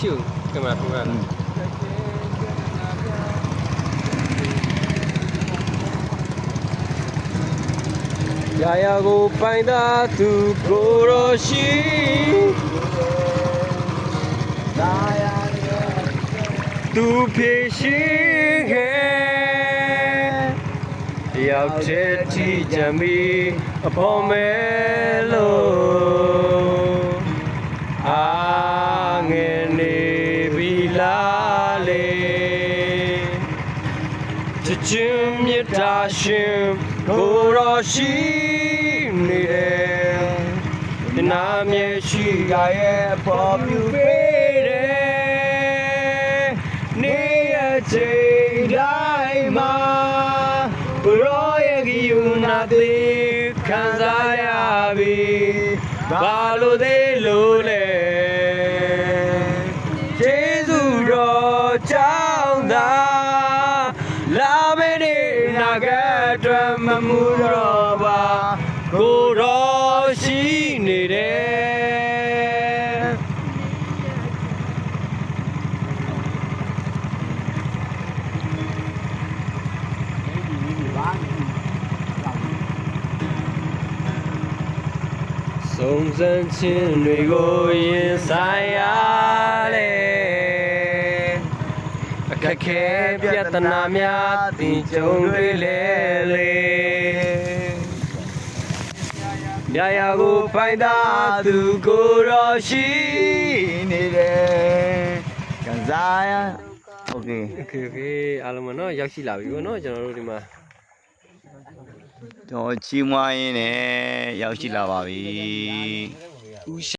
ရှုကင်မရာထိုးရတာရာယာကိုပိုင်သာသူကိုရောရှိဒါရသူဖြေရှိခဲ့ရောက်တဲ့တီချမ်းမီအပေါ်မဲလို့ လားလေချစ်ချင်းမြတ်တာရှင်ကိုရောရှိနေတယ်ဒီနာမြေရှိရရဲ့ပေါ်ပြူပေးတယ်နေရချိန်တိုင်းမှာဘရောရဲ့ကယူနာသေးခံစားရပြီဘာလို့သေးလို့လဲ နေနာဂတ်အတွက်မမှုတော့ပါကိုတော်ရှိနေတယ်စုံစမ်းခြင်းတွေကိုရင်ဆိုင် ခက်ခဲပြဿနာများတင်ကြုံတွေလေလေမြာယာကိုပိုင်တာသူကိုယ်တော်ရှိ နေတယ်ကန်စားရโอเค โอเคโอเคအားလုံးမနော်ရောက်ရှိလာပြီဗောနော်ကျွန်တော်တို့ဒီမှာ တော့ချီးမွားရင်းနဲ့ရောက်ရှိလာပါပြီ ဦး